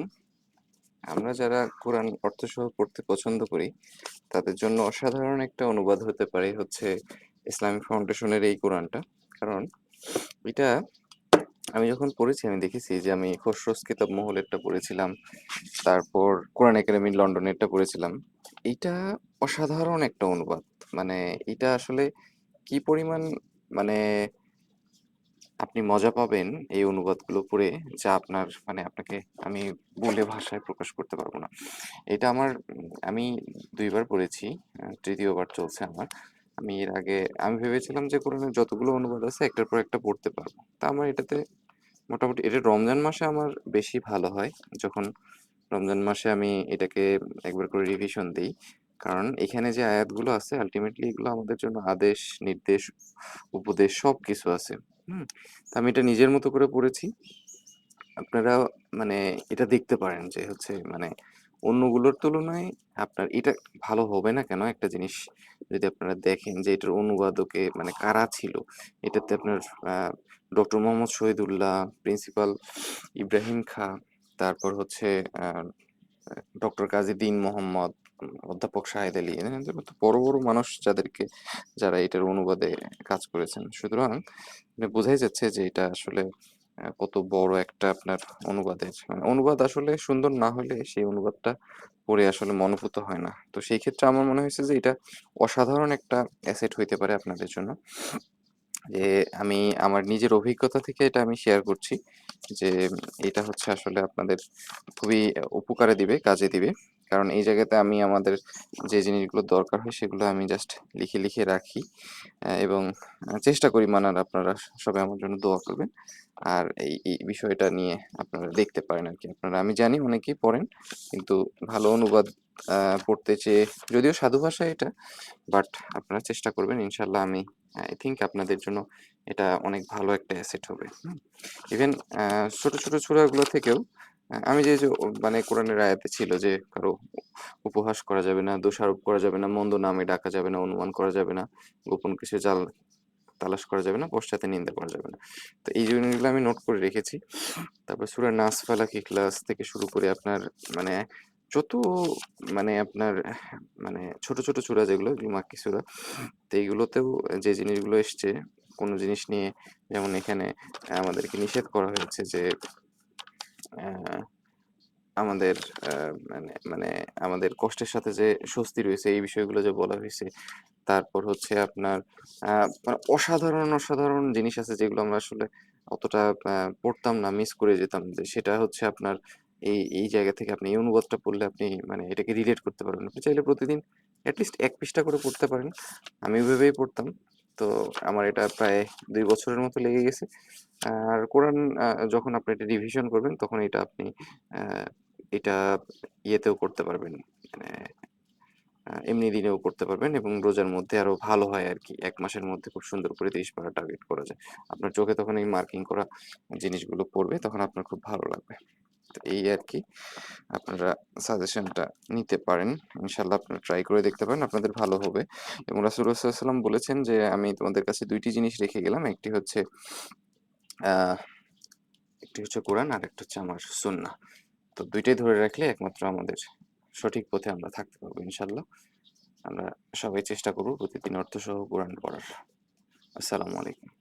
আলাইকুম আমরা যারা কোরআন অর্থসহ পড়তে পছন্দ করি, তাদের জন্য অসাধারণ একটা অনুবাদ হতে পারে হচ্ছে ইসলামিক ফাউন্ডেশনের এই কোরআনটা। কারণ এটা আমি যখন পড়েছি, আমি দেখেছি যে আমি খসরোস কিতাব মহলেরটা পড়েছিলাম, তারপর কোরআন একাডেমি লন্ডনেরটা পড়েছিলাম। এটা অসাধারণ একটা অনুবাদ। মানে এটা আসলে কি পরিমাণ মানে আপনি মজা পাবেন এই অনুবাদগুলো পড়ে যা আপনার মানে আপনাকে আমি বলে ভাষায় প্রকাশ করতে পারব না। এটা আমার আমি দুইবার পড়েছি, তৃতীয়বার চলছে আমার। আমি এর আগে, আমি ভেবেছিলাম যে কোরআনের যতগুলো অনুবাদ আছে একটার পর একটা পড়তে পারব। তা আমার এটাতে মোটামুটি, এটা রমজান মাসে আমার বেশি ভালো হয়। যখন রমজান মাসে আমি এটাকে একবার করে রিভিশন দিই, কারণ এখানে যে আয়াতগুলো আছে আলটিমেটলি এগুলো আমাদের জন্য আদেশ, নির্দেশ, উপদেশ সব কিছু আছে। হুম। তা আমি এটা নিজের মতো করে পড়েছি। আপনারা মানে এটা দেখতে পারেন যে হচ্ছে মানে অন্যগুলোর তুলনায় আপনার এটা ভালো হবে না কেন? একটা জিনিস যদি আপনারা দেখেন যে এটার অনুবাদকে মানে কারা ছিল? এটাতে আপনার ডক্টর মোহাম্মদ শহীদুল্লাহ, প্রিন্সিপাল ইব্রাহিম খা, তারপর হচ্ছে ডক্টর কাজী দীন মোহাম্মদ অধ্যাপক শাহেদ আলী এদের মতো বড় বড় মানুষ যাদেরকে, যারা এটার অনুবাদে কাজ করেছেন। সুতরাং মানে বোঝাই যাচ্ছে যে এটা আসলে কত বড় একটা আপনার অনুবাদের। মানে অনুবাদ আসলে সুন্দর না হলে সেই অনুবাদটা পড়ে আসলে মনোভূত হয় না। তো সেই ক্ষেত্রে আমার মনে হয়েছে যে এটা অসাধারণ একটা অ্যাসেট হইতে পারে আপনাদের জন্য। যে আমি, আমার নিজের অভিজ্ঞতা থেকে এটা আমি শেয়ার করছি যে এটা হচ্ছে আসলে আপনাদের খুবই উপকারে দিবে, কাজে দিবে। কারণ এই জায়গাতে আমি আমাদের যে জিনিসগুলো দরকার হয় সেগুলো আমি জাস্ট লিখে লিখে রাখি। এবং চেষ্টা করি মানার। আপনারা সবাই আমার জন্য দোয়া করবেন। আর এই এই বিষয়টা নিয়ে আপনারা দেখতে পারেন আর কি আপনারা, আমি জানি অনেকেই পড়েন, কিন্তু ভালো অনুবাদ পড়তে চেয়ে, যদিও সাধু ভাষা এটা বাট আপনারা চেষ্টা করবেন ইনশাল্লাহ আমি, আই থিঙ্ক আপনাদের জন্য এটা অনেক ভালো একটা অ্যাসেট হবে। ইভেন ছোট ছোট ছোড়াগুলো থেকেও আমি যে মানে কোরআনের আয়াতে ছিল যে, কারও উপহাস করা যাবে না, দোষারোপ করা যাবে না, মন্দ নামে ডাকা যাবে না, অনুমান করা যাবে না, গোপন কিছু জাল, তালাশ করা যাবে না, পশ্চাতে নিন্দা করা যাবে না। তো এই জিনিসগুলো আমি নোট করে রেখেছি। তারপর সূরা নাস ফালাক ক্লাস থেকে শুরু করে আপনার মানে যত মানে আপনার মানে ছোট ছোট চূড়া যেগুলো এগুলো মাক্কি সূরা তো এইগুলোতেও যে জিনিসগুলো এসছে, কোনো জিনিস নিয়ে, যেমন এখানে আমাদেরকে নিষেধ করা হয়েছে যে আমাদের মানে মানে আমাদের কষ্টের সাথে যে স্বস্তি রয়েছে, এই বিষয়গুলো যে বলা হয়েছে, তারপর হচ্ছে আপনার মানে অসাধারণ অসাধারণ জিনিস আছে যেগুলো আমরা আসলে অতটা পড়তাম না মিস করে যেতাম। যে সেটা হচ্ছে আপনার এই এই জায়গা থেকে আপনি এই অনুবাদটা পড়লে আপনি মানে এটাকে রিলেট করতে পারবেন। আপনি চাইলে প্রতিদিন অ্যাটলিস্ট এক পৃষ্ঠা করে পড়তে পারেন। আমি ওইভাবেই পড়তাম। তো আমার এটা প্রায় দুই বছরের মতো লেগে গেছে। আর কোরআন যখন আপনি এটা রিভিশন করবেন, তখন এটা আপনি এটা ইয়েতেও করতে পারবেন। মানে এমনি দিনেও করতে পারবেন এবং রোজার মধ্যে আরও ভালো হয় আর কি এক মাসের মধ্যে খুব সুন্দর করে তেইশ পারা টার্গেট করা যায়। আপনার চোখে তখন এই মার্কিং করা জিনিসগুলো পড়বে, তখন আপনার খুব ভালো লাগবে। এই আর কি আপনারা সাজেশনটা নিতে পারেন। ইনশাল্লাহ আপনারা ট্রাই করে দেখতে পারেন, আপনাদের ভালো হবে। এবং রাসুল্লাহাম বলেছেন যে, আমি তোমাদের কাছে দুইটি জিনিস রেখে গেলাম। একটি হচ্ছে একটি হচ্ছে কোরআন আর একটা হচ্ছে আমার সুন্না তো দুইটাই ধরে রাখলে একমাত্র আমাদের সঠিক পথে আমরা থাকতে পারব ইনশাল্লাহ আমরা সবাই চেষ্টা করব প্রতিদিন অর্থসহ কোরআন পড়ার। আসসালামু আলাইকুম।